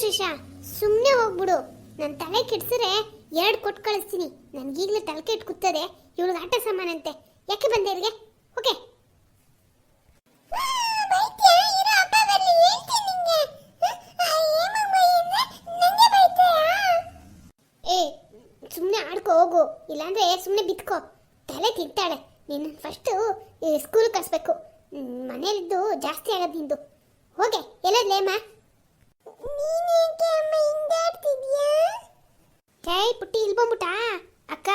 ಶ್ರೀಶಾ ಸುಮ್ಮನೆ ಹೋಗ್ಬಿಡು. ನನ್ನ ತಲೆ ಕೆಡ್ಸಿದ್ರೆ ಎರಡು ಕೊಟ್ಟು ಕಳಿಸ್ತೀನಿ. ನನ್ಗೀಗ್ಲೇ ತಲೆ ಕೆಟ್ಟು ಕೂತದೆ ಇವಳಿಗೆ ಆಟ ಸಾಮಾನಂತೆ. ಯಾಕೆ ಬಂದೆ ಇಲ್ಲಿಗೆ? ಓಕೆ. ಏ ಸುಮ್ಮನೆ ಆಡ್ಕೊ, ಹೋಗು. ಇಲ್ಲಾಂದ್ರೆ ಸುಮ್ಮನೆ ಬಿತ್ಕೋ. ತಲೆ ತಿಂತಾಳೆ. ನೀನು ಫಸ್ಟು ಸ್ಕೂಲ್ ಕಳಿಸ್ಬೇಕು. ಮನೇಲಿದ್ದು ಜಾಸ್ತಿ ಆಗೋದು ನಿಂದು. ಎಲ್ಲ ಎಲ್ಲದ್ಲೇಮ್ಮ ಕೈ ಪುಟ್ಟಿ ಇಲ್ಲಿ ಬಂದ್ಬಿಟ್ಟಾ ಅಕ್ಕ,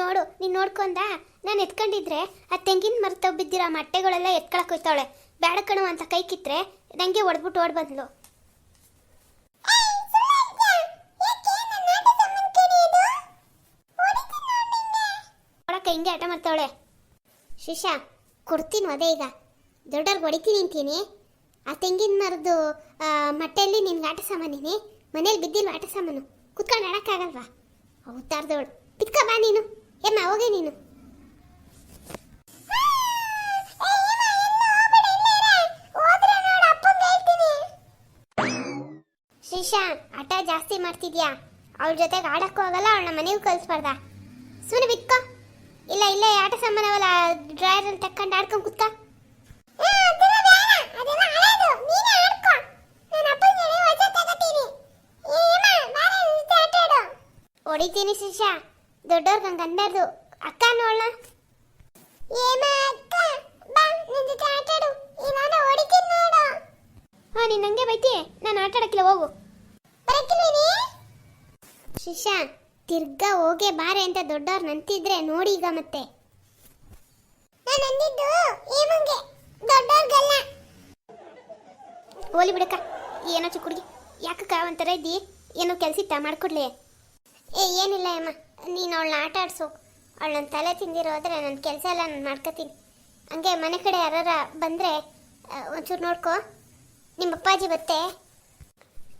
ನೋಡು, ನೀನು ನೋಡ್ಕೊಂಡ ನಾನು ಎತ್ಕೊಂಡಿದ್ರೆ ಆ ತೆಂಗಿನ ಮರದ ಬಿದ್ದಿರೋ ಮೊಟ್ಟೆಗಳೆಲ್ಲ ಎತ್ಕೊಳಕ್ ಹೋಯ್ತಾವಳೆ. ಬೇಡ ಕಣು ಅಂತ ಕೈ ಕಿತ್ರೆ ನಂಗೆ ಹೊಡೆದ್ಬಿಟ್ಟು ಓಡ್ ಬಂದ್ಲು. ಹಿಂಗೆ ಆಟ ಮಾಡ್ತಾವಳೆ. ಶಿಶಾ ಕೊಡ್ತೀನಿ ಅದೇ ಈಗ. ದೊಡ್ಡವ್ರಿಗೆ ಹೊಡಿತೀನಿ ಅಂತೀನಿ. ಆ ತೆಂಗಿನ ಮರದ್ದು ಮಟ್ಟೆಯಲ್ಲಿ ನಿನ್ಗೆ ಆಟ ಸಾಮಾನಿನಿ ಮನೇಲಿ ಬಿದ್ದಿಲ್ವ ಆಟ ಸಾಮಾನು. ಕುತ್ಕೊಂಡು ಆಡೋಕ್ಕಾಗಲ್ವಾ? ಅವತಾರ್ದವಳು. ಪಿತ್ಕ ಬಾ ನೀನು. ಏಮ್ಮ ಹೋಗಿ ನೀನು. ಶ್ರೀಶಾ ಆಟ ಜಾಸ್ತಿ ಮಾಡ್ತಿದ್ಯಾ? ಅವಳ ಜೊತೆಗೆ ಆಡಕ್ಕೂ ಆಗಲ್ಲ, ಅವಳನ್ನ ಮನೆಗೂ ಕಳಿಸ್ಬಾರ್ದ? ಸುಮ್ಮನೆ ಬಿತ್ಕೋ. ಇಲ್ಲ, ಇಲ್ಲೇ ಆಟ ಸಾಮಾನವಲ್ಲ ಅಲ್ಲಿ ತಕ್ಕೊಂಡು ಆಡ್ಕೊಂಡು ಕುತ್ಕ. ಹೊಡಿತೀನಿ ಶಿಷ್ಯ. ದೊಡ್ಡವ್ರಿಗೆ ಹಂಗೆ ಅನ್ಬಾರ್ದು. ಅಕ್ಕ ನೋಡ. ಹಾ, ನೀನ್ ನಂಗೆ ಬೈತಿ. ನಾನು ಆಟ ಆಡಕ್ಕಿಲ್ಲ ಹೋಗು ಶಿಶಾ ತಿರ್ಗಾ ಹೋಗೆ, ಬಾರೆ ಅಂತ ದೊಡ್ಡವ್ರು ನಂತಿದ್ರೆ ನೋಡಿ ಈಗ ಮತ್ತೆ. ಹೋಲಿ ಬಿಡಕ್ಕ, ಏನೋ ಚಿಕ್ಕುಡ್ಗಿ ಯಾಕಕ್ಕ ಒಂಥರ ಇದ್ದಿ? ಏನೋ ಕೆಲ್ಸಿತ್ತ ಮಾಡ್ಕೊಡ್ಲಿ? ಏ, ಏನಿಲ್ಲ ಅಮ್ಮ. ನೀನು ಅವಳನ್ನ ಆಟ ಆಡಿಸು. ಅವಳು ನನ್ನ ತಲೆ ತಿಂದಿರೋದ್ರೆ ನನ್ನ ಕೆಲಸ ಎಲ್ಲ ನಾನು ಮಾಡ್ಕೋತೀನಿ. ಹಂಗೆ ಮನೆ ಕಡೆ ಯಾರಾರ ಬಂದರೆ ಒಂಚೂರು ನೋಡ್ಕೊ. ನಿಮ್ಮ ಅಪ್ಪಾಜಿ ಬತ್ತೆ.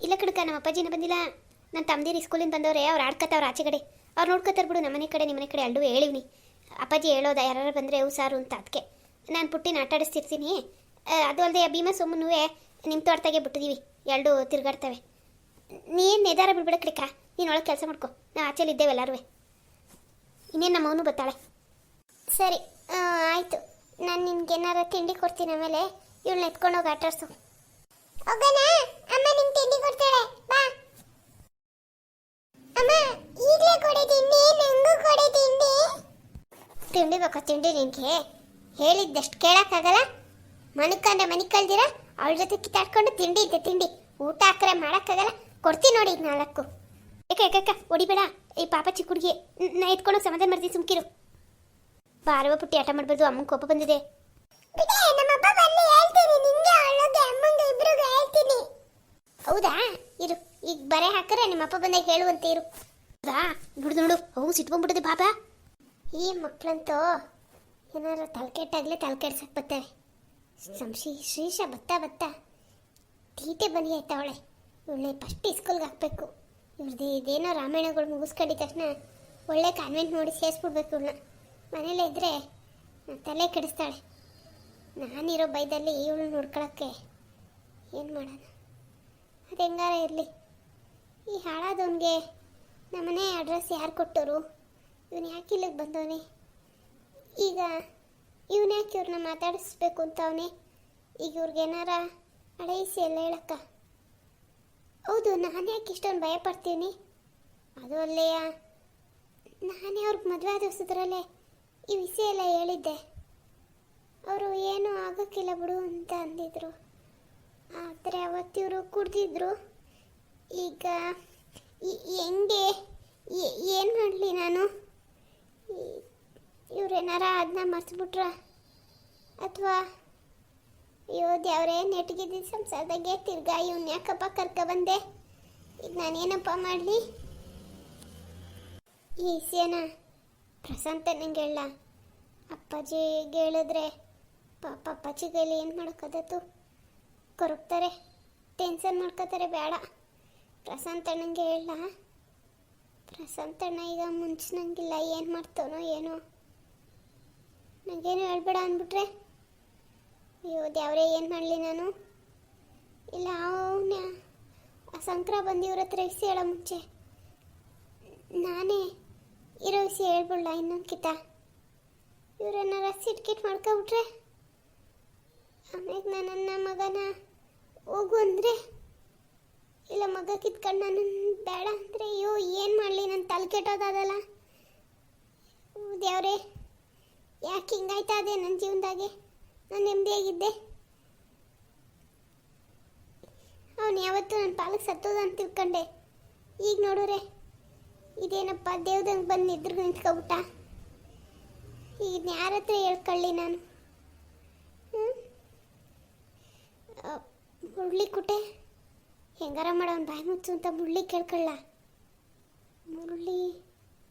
ಇಲ್ಲ ಕಡಕ ನಮ್ಮ ಅಪ್ಪಾಜಿನ ಬಂದಿಲ್ಲ. ನನ್ನ ತಮ್ಮದಿರು ಸ್ಕೂಲಿಂದ ಬಂದವ್ರೆ, ಅವ್ರು ಆಡ್ಕತ್ತವ್ರು ಆಚೆ ಕಡೆ. ಅವ್ರು ನೋಡ್ಕೊತಾರ ಬಿಡು, ನಮ್ಮ ಮನೆ ಕಡೆ, ನಿಮ್ಮ ಮನೆ ಕಡೆ ಅಲ್ಲೂ ಹೇಳಿವ್ನಿ. ಅಪ್ಪಾಜಿ ಹೇಳೋದ ಯಾರು ಬಂದರೆ, ಹೂ ಸಾರು ಅಂತ ಅದಕ್ಕೆ ನಾನು ಪುಟ್ಟಿನ ಆಟ ಆಡಿಸ್ತಿರ್ತೀನಿ. ಅದು ಅಲ್ಲದೆ ಭೀಮ ಸುಮ್ಮನೂ ನಿಮ್ಮ ತೋಟದಾಗೆ ಬಿಟ್ಟಿದ್ದೀವಿ ಎರಡು ತಿರುಗಾಡ್ತವೆ. ನೀನು ನಿಧಾರ ಬಿಡ್ಬೇಡ ಕಡಿಕ ನೀನು ಒಳಗೆ ಕೆಲಸ ಮಾಡ್ಕೊ. ನಾವು ಆಚೆಲಿ ಇದ್ದೇವೆ ಎಲ್ಲರೂ ಇನ್ನೇನು ನಮ್ಮ ಅವನು ಬರ್ತಾಳೆ. ಸರಿ ಆಯಿತು. ನಾನು ನಿನ್ಗೆ ಏನಾರ ತಿಂಡಿ ಕೊಡ್ತೀನಿ ಆಮೇಲೆ ಇವಳನ್ನ ಎತ್ಕೊಂಡೋಗಿ ಆಟಾಡ್ಸು ಅಮ್ಮ ನಿಂಗೆ ತಿಂಡಿ ಕೊಡ್ತಾಳೆ. ಬಾ. ಅಮ್ಮ, ಈಗಲೇ ಕೊಡೆ ತಿಂಡಿ, ನಂಗೂ ಕೊಡೆ ತಿಂಡಿ. ತಿಂಡಿ ಬೇಕಾ ತಿಂಡಿ ನಿನಗೆ? ಹೇಳಿದ್ದಷ್ಟು ಕೇಳಕ್ಕಾಗಲ್ಲ? ಮನಿಕಂದ್ರೆ ಮನಿ ಕಳ್ದಿರ, ಅವಳ ಜೊತೆ ಕಿತ್ತಾಡ್ಕೊಂಡು ತಿಂಡಿ ಇದ್ದೆ ತಿಂಡಿ. ಊಟ ಹಾಕ್ರೆ ಮಾಡೋಕ್ಕಾಗಲ್ಲ. ಕೊಡ್ತೀನಿ ನೋಡಿ ನಾಲ್ಕು. ಏಕ ಏಕ ಹೊಡಿಬೇಡ ಈ ಪಾಪ ಚಿಕ್ಕ ಹುಡುಗಿ ನಾ ಎತ್ಕೊಳ್ಳೋಕೆ ಸಮಾಧಾನ ಮಾಡ್ತೀನಿ ಸುಮ್ಕಿರು. ಬಾರವ ಪುಟ್ಟಿ ಆಟ ಮಾಡ್ಬಾರ್ದು. ಅಮ್ಮನ ಕೋಪ ಬಂದಿದೆ. ಹೌದಾ? ಇರು. ಈಗ ಬರೆ ಹಾಕರೆ ನಿಮ್ಮ ಅಪ್ಪ ಬಂದಾಗ ಹೇಳುವಂತೆ ಇರು. ಹೌದಾ ಬಿಡು ನೋಡು. ಅವು ಸಿಟ್ಕೊಂಡ್ಬಿಟ್ಟಿದೆ ಬಾಬಾ ಈ ಮಕ್ಕಳಂತೂ ಏನಾರ ತಲೆಕೆಟ್ಟಾಗಲೇ ತಲೆಕೆಡ್ಸಕ್ಕೆ ಬತ್ತವೆ ಸಂಶಿ ಶ್ರೀಶ ಬತ್ತಾ ಬತ್ತಾ. ತೀಟೆ ಬನ್ನಿ ಆಯ್ತಾ ಅವಳೆ ಇವಳನ್ನ ಫಸ್ಟ್ ಸ್ಕೂಲ್ಗೆ ಹಾಕ್ಬೇಕು. ಇವ್ರದ್ದು ಇದೇನೋ ರಾಮಾಯಣಗಳು ಮುಗಿಸ್ಕೊಂಡಿದ ತಕ್ಷಣ ಒಳ್ಳೆ ಕಾನ್ವೆಂಟ್ ನೋಡಿ ಸೇರಿಸ್ಬಿಡ್ಬೇಕು ಇವಳನ್ನ. ಮನೇಲೇ ಇದ್ದರೆ ತಲೆ ಕೆಡಿಸ್ತಾಳೆ. ನಾನಿರೋ ಬೈದಲ್ಲಿ ಇವಳು ನೋಡ್ಕೊಳಕ್ಕೆ ಏನು ಮಾಡೋಣ ಅದು ಹೆಂಗಾರ ಇರಲಿ. ಈ ಹಾಳಾದವನಿಗೆ ನಮ್ಮನೆ ಅಡ್ರೆಸ್ ಯಾರು ಕೊಟ್ಟರು? ಇವನು ಯಾಕೆ ಇಲ್ಲಿಗೆ ಬಂದವನೆ? ಈಗ ಇವನು ಯಾಕೆ ಇವ್ರನ್ನ ಮಾತಾಡಿಸ್ಬೇಕು ಅಂತ ಅವನೇ ಈಗ ಇವ್ರಿಗೇನಾರ ಅಡೈಸಿ ಎಲ್ಲ ಹೇಳಕ್ಕ. ಹೌದು, ನಾನು ಯಾಕೆ ಇಷ್ಟೊಂದು ಭಯ ಪಡ್ತೀನಿ ಅದು ಅಲ್ಲೆಯ? ನಾನೇ ಅವ್ರಿಗೆ ಮದುವೆ ಆದ ಈ ವಿಷಯ ಎಲ್ಲ ಹೇಳಿದ್ದೆ. ಅವರು ಏನೂ ಆಗೋಕ್ಕಿಲ್ಲ ಬಿಡು ಅಂತ ಅಂದಿದ್ರು. ಆದರೆ ಅವತ್ತಿವರು ಕುಡ್ದಿದ್ರು. ಈಗ ಹೆಂಗೆ ಏನು ಮಾಡಲಿ ನಾನು? ಇವ್ರೇನಾರ ಅದನ್ನ ಮರ್ಸ್ಬಿಟ್ರ? ಅಥವಾ ಅಯ್ಯೋ ದೇವ್ರೇ ನೆಟ್ಗಿದ್ದ ಸಂಸಾರದಾಗೆ ತಿರ್ಗಾ ಇವ್ನ ಯಾಕಪ್ಪ ಕರ್ಕ ಬಂದೆ? ಈಗ ನಾನೇನಪ್ಪ ಮಾಡಲಿ? ಈ ವಿಷಯನ ಪ್ರಶಾಂತ ನಂಗೆ ಹೇಳ. ಅಪ್ಪಾಜಿಗೆ ಹೇಳಿದ್ರೆ ಪಾಪ ಅಪ್ಪಾಜಿ ಕೈಲಿ ಏನು ಮಾಡ್ಕೋದತ್ತು ಕೊರಗ್ತಾರೆ, ಟೆನ್ಷನ್ ಮಾಡ್ಕೋತಾರೆ ಬೇಡ. ಪ್ರಶಾಂತ್ ಅಣ್ಣಂಗೆ ಹೇಳ. ಪ್ರಶಾಂತ ಅಣ್ಣ ಈಗ ಮುಂಚಿನಂಗಿಲ್ಲ, ಏನು ಮಾಡ್ತಾನೋ ಏನೋ. ನನಗೇನು ಹೇಳ್ಬೇಡ ಅಂದ್ಬಿಟ್ರೆ? ಅಯ್ಯೋ, ದೇವ್ರೆ, ಏನು ಮಾಡಲಿ ನಾನು? ಇಲ್ಲ, ಅವನ ಆ ಸಂಕ್ರ ಬಂದು ಇವ್ರ ಹತ್ರ ಇಸಿ ಹೇಳೋ ಮುಂಚೆ. ನಾನೇ ಇರೋ ಇಸಿ ಹೇಳ್ಬಿಡ್ಲ ಇನ್ನೊಂದು ಕಿತ. ಇವರನ್ನ ಕಿಟ್ ಮಾಡ್ಕೊಬಿಟ್ರೆ ಆಮೇಲೆ ನನ್ನ ಮಗನ ಹೋಗು ಅಂದರೆ, ಇಲ್ಲ, ಮಗ ಕಿತ್ಕೊಂಡು ನಾನು ಬೇಡ ಅಂದರೆ, ಅಯ್ಯೋ, ಏನು ಮಾಡಲಿ ನನ್ನ ತಲೆ ಕೆಟ್ಟೋದಲ್ಲ ದೇವ್ರೆ, ಯಾಕೆ ಹಿಂಗಾಯ್ತಾ ಅದೇ ನನ್ನ ಜೀವನದಾಗೆ? ನಾನು ನೆಮ್ಮದಿಯಾಗಿದ್ದೆ ಅವನು ಯಾವತ್ತೂ ನನ್ನ ಪಾಲಕ್ಕೆ ಸತ್ತೋದ ಅಂತ ತಿಳ್ಕೊಂಡೆ. ಈಗ ನೋಡೋರೆ, ಇದೇನಪ್ಪ ದೇವ್ದಂಗೆ ಬಂದು ನಿದ್ರು ನಿಂತ್ಕೊಬಿಟ್ಟ ಈಗ ಯಾರ ಹತ್ರ ಹೇಳ್ಕೊಳ್ಳಿ ನಾನು? ಮುರಳಿ ಕುಟೆ? ಹೆಂಗಾರ ಮಾಡೋನ್ ಬಾಯಿ ಮುಚ್ಚು ಅಂತ ಮುಳ್ಳಿ ಕೇಳ್ಕೊಳ್ಳ. ಮುರುಳಿ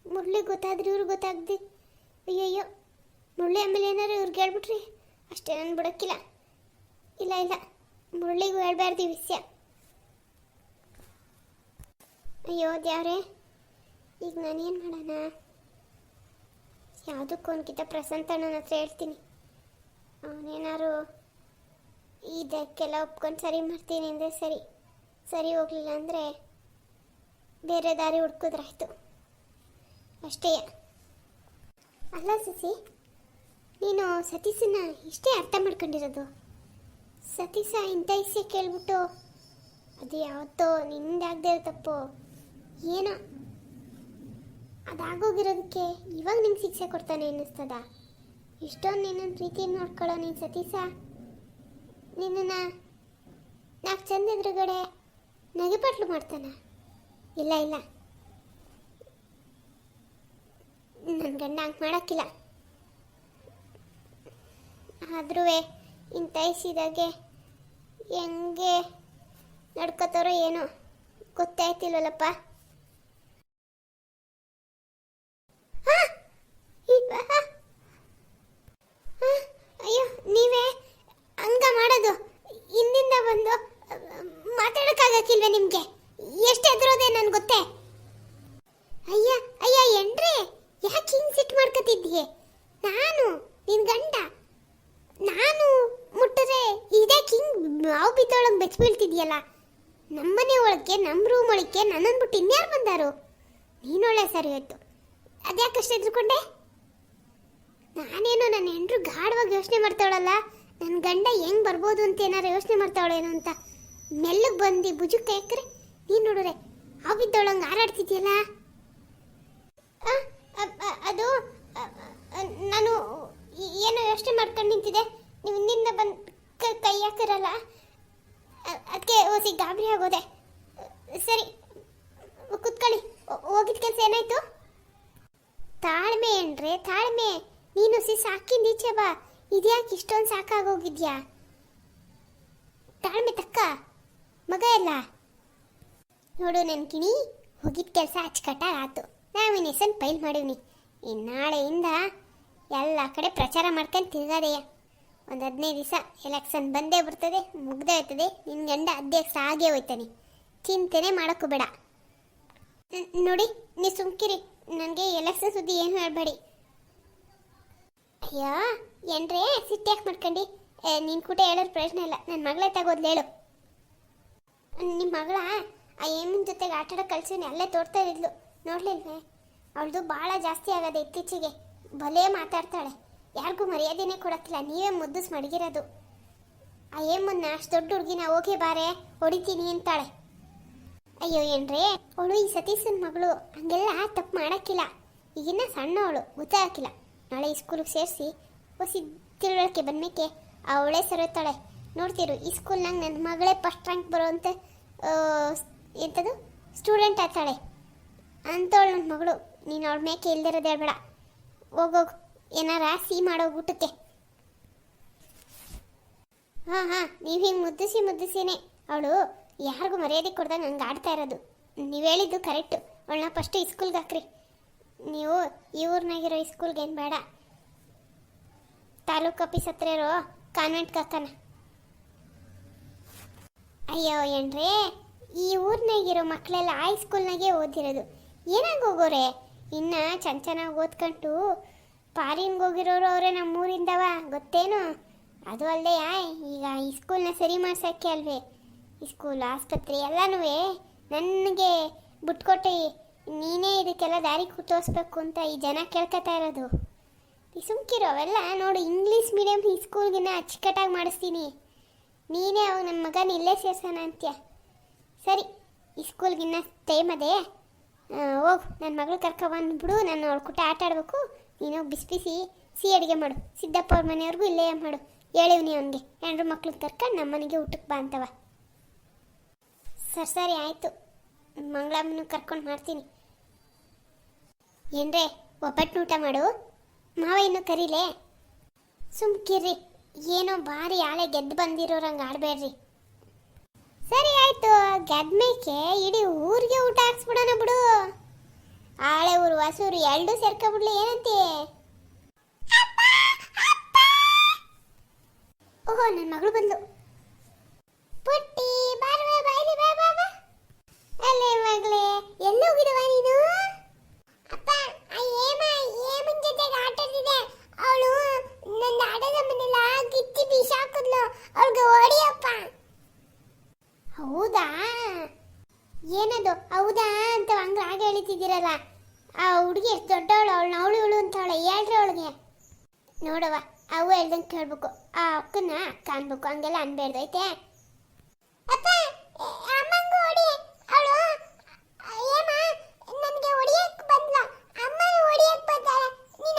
ಮುರಳಿ ಗೊತ್ತಾದ್ರೆ ಇವ್ರಿಗೆ ಗೊತ್ತಾಗ್ದಿ. ಅಯ್ಯಯ್ಯೋ, ಮುಳ್ಳಿ ಆಮೇಲೆ ಏನಾರು ಇವ್ರಿಗೆ ಹೇಳ್ಬಿಟ್ರಿ. ಅಷ್ಟೇ ನಾನು ಬಿಡೋಕ್ಕಿಲ್ಲ. ಇಲ್ಲ ಇಲ್ಲ. ಮುರಳಿಗೂ ಹೇಳ್ಬಾರ್ದು ಈ ವಿಷಯ. ಅಯ್ಯೋ, ದೇವ್ರೆ. ಈಗ ನಾನೇನು ಮಾಡೋಣ? ಯಾವುದಕ್ಕೂ ಅವನಿಗಿಂತ ಪ್ರಶಾಂತ ನನ್ನ ಹತ್ರ ಹೇಳ್ತೀನಿ. ಅವನೇನಾರು ಇದಕ್ಕೆಲ್ಲ ಒಪ್ಕೊಂಡು ಸರಿ ಮಾಡ್ತೀನಿ ಅಂದರೆ ಸರಿ. ಸರಿ ಹೋಗಲಿಲ್ಲ ಅಂದರೆ ಬೇರೆ ದಾರಿ ಹುಡ್ಕಿದ್ರಾಯ್ತು. ಅಷ್ಟೇ. ಅಲ್ಲ, ಸಸಿ. ನೀನು ಸತೀಶನ ಇಷ್ಟೇ ಅರ್ಥ ಮಾಡ್ಕೊಂಡಿರೋದು. ಸತೀಶ ಇಂಥ ಇಸೆ ಕೇಳ್ಬಿಟ್ಟು ಅದು ಯಾವತ್ತೋ ನಿಂದಾಗದೇ ತಪ್ಪು. ಏನೋ? ಅದಾಗೋಗಿರೋದಕ್ಕೆ ಇವಾಗ ನಿಂಗೆ ಶಿಕ್ಷೆ ಕೊಡ್ತಾನೆ ಅನ್ನಿಸ್ತದ. ಇಷ್ಟೊಂದು ನಿನ್ನನ್ನು ಪ್ರೀತಿ ನೋಡ್ಕೊಳ್ಳೋ ನೀನು ಸತೀಶ? ನಿನ್ನನ್ನು ನಾಲ್ಕು ಚಂದ ಎದುರುಗಡೆ ನಗೆಪಟ್ಲು ಮಾಡ್ತಾನೆ? ಇಲ್ಲ ಇಲ್ಲ. ನನ್ನ ಗಂಡ ಹಂಗೆ ಮಾಡೋಕ್ಕಿಲ್ಲ. ಆದ್ರೂ ಇಂಥ ಹೆಂಗೆ ನಡ್ಕೋತಾರೋ ಏನೋ ಗೊತ್ತಾಯ್ತಿಲ್ವಲ್ಲಪ್ಪ! ಅಯ್ಯೋ ನೀವೇ ಹಂಗ ಮಾಡೋದು. ಹಿಂದಿಂದ ಬಂದು ಮಾತಾಡೋಕ್ಕಾಗಕ್ಕಿಲ್ವೇ ನಿಮಗೆ ಎಷ್ಟು ಎದುರೋದೆ ನನ್ಗೆ ಗೊತ್ತೇ ಅಯ್ಯ ಅಯ್ಯ ಎಂಡ್ರೆ ಯಾಕೆ ಹಿಂಗೆ ಸಿಟ್ಟು ಮಾಡ್ಕೊತಿದ್ದೀಯ ನಾನು ನಿನ್ ಗಂಡ ನಾನು ಮುಟ್ಟಿದ್ರೆ ಇದಕ್ಕೆ ಹಿಂಗೆ ಮಾವು ಬಿದ್ದೊಳಗೆ ಬೆಚ್ಚ ಬೀಳ್ತಿದ್ಯಲ್ಲ ನಮ್ಮನೆ ಒಳಗೆ ನಮ್ಮ ಒಳಗೆ ನನ್ನನ್ನು ಬಿಟ್ಟು ಇನ್ಯಾರು ಬಂದಾರು? ನೀನೊಳ್ಳೆ ಸರಿ ಹೋಯ್ತು ಅದ್ಯಾಕಷ್ಟು ಎದ್ರುಕೊಂಡೆ? ನಾನೇನೋ ನನ್ನ ಹೆಂಡ್ರು ಗಾಢವಾಗಿ ಯೋಚನೆ ಮಾಡ್ತಾವಳಲ್ಲ ನನ್ನ ಗಂಡ ಹೆಂಗೆ ಬರ್ಬೋದು ಅಂತ ಏನಾರು ಯೋಚನೆ ಮಾಡ್ತಾವಳೇನೋ ಅಂತ ಮೆಲ್ಲಗೆ ಬಂದು ಭುಜಕ್ಕೆ ಯಾಕ್ರೆ ನೀನು ನೋಡ್ರೆ ಆ ಬಿದ್ದೊಳಂಗೆ ಹಾರಾಡ್ತಿದ್ಯಲ್ಲ ಅದು ನಾನು ಏನೋ ಯೋಚನೆ ಮಾಡ್ಕೊಂಡು ನಿಂತಿದೆ ನೀವು ಹಿಂದಿಂದ ಬಂದು ಕೈ ಹಾಕಿರಲ್ಲ? ಅದಕ್ಕೆ ಓಸಿ ಗಾಬರಿ ಆಗೋದೆ. ಸರಿ, ಕುತ್ಕೊಳ್ಳಿ. ಹೋಗಿದ ಕೆಲಸ ಏನಾಯ್ತು? ತಾಳ್ಮೆ ಏನ್ರೆ, ತಾಳ್ಮೆ. ನೀನು ಸಿ ಸಾಕಿಂದ ಈಚೆ ಬಾ. ಇದ್ಯಾಕೆ ಇಷ್ಟೊಂದು ಸಾಕಾಗೋಗಿದ್ಯಾ? ತಾಳ್ಮೆ ತಕ್ಕ. ಮಗ ಎಲ್ಲ? ನೋಡು ನನ್ ಕಿಣಿ, ಹೋಗಿದ ಕೆಲಸ ಅಚ್ಚುಕಟ್ಟಾಗಿ ಆತು. ನಾವಿನ ಹೆಸನ್ ಫೈಲ್ ಮಾಡೀವ್ನಿ. ಇನ್ನು ನಾಳೆಯಿಂದ ಎಲ್ಲ ಕಡೆ ಪ್ರಚಾರ ಮಾಡ್ಕೊಂಡು ತಿರ್ಗಾದೆಯ. ಒಂದು ಹದಿನೈದು ದಿವಸ ಎಲೆಕ್ಷನ್ ಬಂದೇ ಬರ್ತದೆ ಮುಗ್ದೇ ಹೋಯ್ತದೆ ನಿನ್ನ ಗಂಡ ಅಧ್ಯಕ್ಷ ಆಗೇ ಹೋಯ್ತಾನೆ. ಚಿಂತೆನೆ ಮಾಡೋಕ್ಕೂ ಬೇಡ. ನೋಡಿ, ನೀ ಸುಮ್ಕಿರಿ. ನನಗೆ ಎಲೆಕ್ಷನ್ ಸುದ್ದಿ ಏನು ಹೇಳಬೇಡಿ. ಅಯ್ಯೋ, ಏನ್ರೇ, ಸಿಟ್ಟಿ ಯಾಕೆ ಮಾಡ್ಕೊಂಡು? ನಿನ್ನ ಕೂಟ ಹೇಳೋರು ಪ್ರಯೋಜನ ಇಲ್ಲ. ನನ್ನ ಮಗಳೇ ತಗೋದ್ಲು ಹೇಳು. ನಿಮ್ಮ ಮಗಳ ಆ ಏಮಿನ ಜೊತೆಗೆ ಆಟ ಆಡೋ ಕಲ್ಸಿನ ಅಲ್ಲೇ ತೋರ್ತಾ ಇದ್ಲು. ನೋಡ್ಲಿಲ್ವೇ? ಅವಳದು ಭಾಳ ಜಾಸ್ತಿ ಆಗೋದು ಇತ್ತೀಚೆಗೆ. ಭಲೇ ಮಾತಾಡ್ತಾಳೆ. ಯಾರಿಗೂ ಮರ್ಯಾದೆನೇ ಕೊಡಕ್ಕಿಲ್ಲ. ನೀವೇ ಮುದ್ದಿಸ್ ಮಡಗಿರೋದು ಆ ಏಮನ್ನ ಅಷ್ಟು ದೊಡ್ಡ ಹುಡುಗಿನ ಹೋಗಿ ಬಾರೆ, ಹೊಡಿತೀನಿ ಅಂತಾಳೆ. ಅಯ್ಯೋ ಏನ್ರೇ? ಅವಳು ಈ ಸತೀಶನ ಮಗಳು. ಹಂಗೆಲ್ಲ ತಪ್ಪು ಮಾಡಕ್ಕಿಲ್ಲ. ಈಗಿನ್ನ ಸಣ್ಣವಳು ಗೊತ್ತಾಗಿಲ್ಲ ನಾಳೆ ಈ ಸ್ಕೂಲಿಗೆ ಸೇರಿಸಿ ಹೊಸಿ ತಿಳುವಳಿಕೆ ಬಂದ್ಮೇಕೆ ಅವಳೇ ಸರೋತಾಳೆ ನೋಡ್ತಿರು, ಈ ಸ್ಕೂಲ್ನಾಗ ನನ್ನ ಮಗಳೇ ಫಸ್ಟ್ ರ್ಯಾಂಕ್ ಬರುವಂತ ಎಂಥದ್ದು ಎಂಥದು ಸ್ಟೂಡೆಂಟ್ ಆಗ್ತಾಳೆ. ಅಂತವಳು ನನ್ನ ಮಗಳು. ನೀನು ಅವಳ ಮೇಕೆ ಇಲ್ದಿರೋದು ಹೇಳ್ಬೇಡ ಹೋಗೋಗು ಏನಾರ ಸಿಹಿ ಮಾಡೋ ಊಟಕ್ಕೆ ಹಾಂ ಹಾಂ, ನೀವು ಹಿಂಗೆ ಮುದ್ದಿಸಿ ಮುದ್ದಿಸಿನೇ. ಅವಳು ಯಾರಿಗೂ ಮರ್ಯಾದೆ ಕೊಡ್ದಂಗೆ ಹಂಗೆ ಆಡ್ತಾ ಇರೋದು. ನೀವು ಹೇಳಿದ್ದು ಕರೆಕ್ಟು. ಅವಳನ್ನ ಫಸ್ಟು ಈ ಸ್ಕೂಲ್ಗೆ ಹಾಕ್ರಿ. ನೀವು ಈ ಊರ್ನಾಗಿರೋ ಸ್ಕೂಲ್ಗೆ ಏನು ಬೇಡ. ತಾಲೂಕು ಆಫೀಸ್ ಹತ್ರ ಇರೋ ಕಾನ್ವೆಂಟ್ಗೆ ಹಾಕೋಣ. ಅಯ್ಯೋ, ಏನ್ರೇ? ಈ ಊರಿನಾಗಿರೋ ಮಕ್ಕಳೆಲ್ಲ ಆ ಸ್ಕೂಲ್ನಾಗೆ ಓದಿರೋದು. ಏನಾಗ ಹೋಗೋರೆ? ಇನ್ನ ಚೆನ್ನ ಚೆನ್ನಾಗಿ ಓದ್ಕೊಂಡು ಪಾರಿನ್ಗೆ ಹೋಗಿರೋರು ಅವರೇ ನಮ್ಮ ಊರಿಂದವ ಗೊತ್ತೇನು? ಅದು ಅಲ್ಲದೆ ಈಗ ಈ ಸ್ಕೂಲ್ನ ಸರಿ ಮಾಡ್ಸೋಕ್ಕೆ ಅಲ್ವೇ? ಈ ಸ್ಕೂಲ್ ಆಸ್ಪತ್ರೆ ಎಲ್ಲನೂ ನನಗೆ ಬಿಟ್ಕೊಟ್ಟೆ, ನೀನೇ ಇದಕ್ಕೆಲ್ಲ ದಾರಿ ತೋರಿಸ್ಬೇಕು ಅಂತ ಈ ಜನ ಕೇಳ್ಕೊತಾ ಇರೋದು. ಈ ಸುಮ್ಕಿರೋ ಅವೆಲ್ಲ ನೋಡು ಇಂಗ್ಲೀಷ್ ಮೀಡಿಯಂ ಈ ಸ್ಕೂಲ್ಗಿನ ಅಚ್ಚುಕಟ್ಟಾಗಿ ಮಾಡಿಸ್ತೀನಿ. ನೀನೇ ಅವಾಗ ನನ್ನ ಮಗನ ಇಲ್ಲೇ ಸೇರ್ಸೋಣ ಅಂತ್ಯ. ಸರಿ ಈ ಸ್ಕೂಲ್ಗಿನ್ನ ಟೈಮ್ ಅದೇ ಹೋಗು ನನ್ನ ಮಗಳು ಕರ್ಕೊಬಂದ್ಬಿಡು, ನಾನು ಕೂಟ ಆಟ ಆಡಬೇಕು. ನೀನು ಬಿಸಿ ಬಿಸಿ ಸಿಹಿ ಅಡುಗೆ ಮಾಡು. ಸಿದ್ದಪ್ಪ ಅವ್ರ ಮನೆಯವ್ರಿಗೂ ಇಲ್ಲೇ ಮಾಡು. ಹೇಳಿವ್ನಿ ಅವನಿಗೆ. ಹೆಣ್ಣು ಮಕ್ಳಿಗೆ ಕರ್ಕೊಂಡು ನಮ್ಮ ಮನೆಗೆ ಊಟಕ್ಕೆ ಬಾ ಅಂತವ. ಸರಿ ಸರಿ, ಆಯಿತು. ಮಂಗಳಮ್ಮನ ಕರ್ಕೊಂಡು ಮಾಡ್ತೀನಿ. ಏನ್ರೇ ಒಬ್ಬಟ್ಟು ಊಟ ಮಾಡು. ಮಾವ ಇನ್ನು ಕರೀಲೆ? ಸುಮ್ಕಿರ್ರಿ ಏನೋ ಭಾರಿ ಆಳೆ ಗೆದ್ದು ಬಂದಿರೋರಂಗೆ ಆಡಬೇಡ್ರಿ. ಸರಿ, ಆಯ್ತು. ಗೆದ್ಮೇಕೆ ಇಡೀ ಊರಿಗೆ ಊಟ ಹಾಕ್ಸ್ಬಿಡೋಣ ಬಿಡು. ಆಳೆ ಊರು, ಹೊಸೂರು ಎರಡು ಸೇರ್ಕೊಬಿಡ್ಲಿ, ಏನಂತಿ? ಓಹೋ ನನ್ನ ಮಗಳು ಬಂದ್ಲು ಪುಟ್ಟಿ ಬಾರವ ಬಾಯ್ಲಿ ಬಾ ಬಾ ಬಾ ಅಲ್ಲೇ ಮಗಳೇ ಎಲ್ಲಿ ಹೋಗಿದವ ನೀನು ಅಪ್ಪ ಆ ಏಮ ಏಮನ್ ಜೊತೆಗೆ ಆಟಾಡಿದೆ ಅವಳು ನನ್ನ ಆಟದ ಮನೆಲ್ಲ ಗಿಚ್ಚಿ ಬಿಸಾಕಿದ್ಲು ಅವಳಿಗೆ ಹೊಡಿಯಪ್ಪ ಹೌದಾ? ಏನದು? ಹೌದಾ ಅಂತ ಹಂಗ ಆಗ ಆ ಹುಡುಗಿ ಎಷ್ಟು ದೊಡ್ಡವಳು, ಅವಳು ಅವಳು ಇವಳು ಅಂತ ಅವಳು ಹೇಳ್ರಿ ಅವಳಿಗೆ. ನೋಡವ್ವ, ಅವು ಹೇಳ್ದಂಗೆ ಕೇಳ್ಬೇಕು. ಆ ಅಕ್ಕನ ಅಕ್ಕ ಅನ್ಬೇಕು ಹಂಗೆಲ್ಲ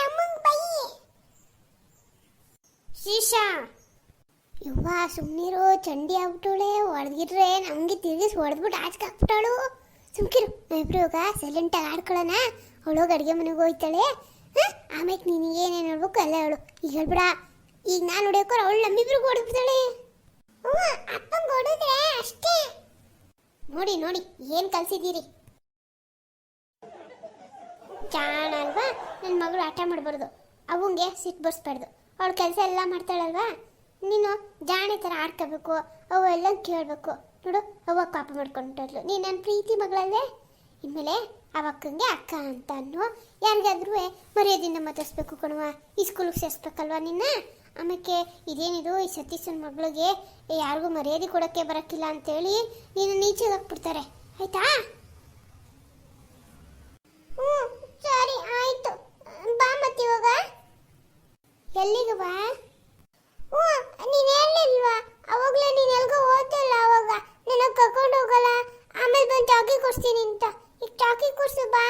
ಅಮ್ಮಂಗ ಬೈ. ಶೀಶಾ ಯವ್ವ ಸುಮ್ಮನಿರು ಚಂಡಿ ಆಗ್ಬಿಟ್ಟವಳೆ ಹೊಡೆದಿಟ್ರೆ ನಮಗೆ ತಿರುಗಿಸಿ ಹೊಡೆದ್ಬಿಟ್ಟು ಆಚೆ ಹಾಕ್ಬಿಟ್ಟಾಳು. ಸುಮ್ಕಿರು ಇವಾಗ ಸೈಲೆಂಟಾಗಿ ಆಡ್ಕೊಳ್ಳೋಣ. ಅವಳೋಗಿ ಅಡುಗೆ ಮನೆಗೆ ಹೋಗ್ತಾಳೆ ಆಮೇಲೆ ನೀನು ಏನೇನು ಹೇಳ್ಬೇಕು ಎಲ್ಲ ಹೇಳು. ಈಗ ಹೇಳ್ಬಿಡ. ಈಗ ನಾನು ಹೊಡೆಯೋಕ್ಕೋರು ಅವಳು ನಮ್ಮಿಬ್ರಿಗೆ ಹೊಡೆದ್ಬಿಡ್ತಾಳೆ ಅಪ್ಪಂಗೆ ಹೊಡೆದ್ರೆ ಅಷ್ಟೇ. ನೋಡಿ ನೋಡಿ, ಏನು ಕಲಿಸಿದ್ದೀರಿ? ಜಾಣ ಅಲ್ವಾ? ನನ್ನ ಮಗಳು ಆಟ ಮಾಡಬಾರ್ದು. ಅವಂಗೆ ಸಿಟ್ಟು ಬರ್ಸ್ಬಾರ್ದು ಅವಳು ಕೆಲಸ ಎಲ್ಲ ಮಾಡ್ತಾಳಲ್ವಾ? ನೀನು ಜಾಣೆ ಥರ ಆಡ್ಕೋಬೇಕು ಅವು ಎಲ್ಲ ಕೇಳಬೇಕು. ನೋಡು, ಅವ್ವ ಕಾಪ ಮಾಡ್ಕೊಂಡ್ರು ನೀನು ನನ್ನ ಪ್ರೀತಿ ಮಗಳಲ್ಲೇ? ಇನ್ಮೇಲೆ ಅವ ಅಕ್ಕಂಗೆ ಅಕ್ಕ ಅಂತ ಅನ್ನು ಯಾರಿಗಾದ್ರೂ ಮರ್ಯಾದೆಯಿಂದ ಮಾತಾಡಿಸ್ಬೇಕು ಕಣವ ಈ ಸ್ಕೂಲಿಗೆ ಸೇರಿಸ್ಬೇಕಲ್ವ ನಿನ್ನ? ಆಮೇಲೆ ಇದೇನಿದು ಈ ಸತೀಶನ ಮಗಳಿಗೆ ಯಾರಿಗೂ ಮರ್ಯಾದೆ ಕೊಡೋಕ್ಕೆ ಬರೋಕ್ಕಿಲ್ಲ ಅಂತೇಳಿ ನೀನು ನೀಚೆಗೆ ಹಾಕ್ಬಿಡ್ತಾರೆ. ಆಯ್ತಾ? ಸರಿ, ಆಯ್ತು. ಬಾ ಮತ್ತಿವಾಗ ಎಲ್ಲಿಗೆ ಬಾ ನೀನು ಹೇಳಿಲ್ವಾ ಅವಾಗಲೇ ನೀನು ಎಲ್ಗೋ ಓದ್ತಿಲ್ಲ ಅವಾಗ. ನಿನ್ನ ಕರ್ಕೊಂಡು ಹೋಗಲ್ಲ? ಆಮೇಲೆ ಬಂದು ಚಾಕಿ ಕೊಡ್ತೀನಿ ಅಂತ. ಈಗ ಚಾಕಿ ಕೊಡ್ಸು, ಬಾ.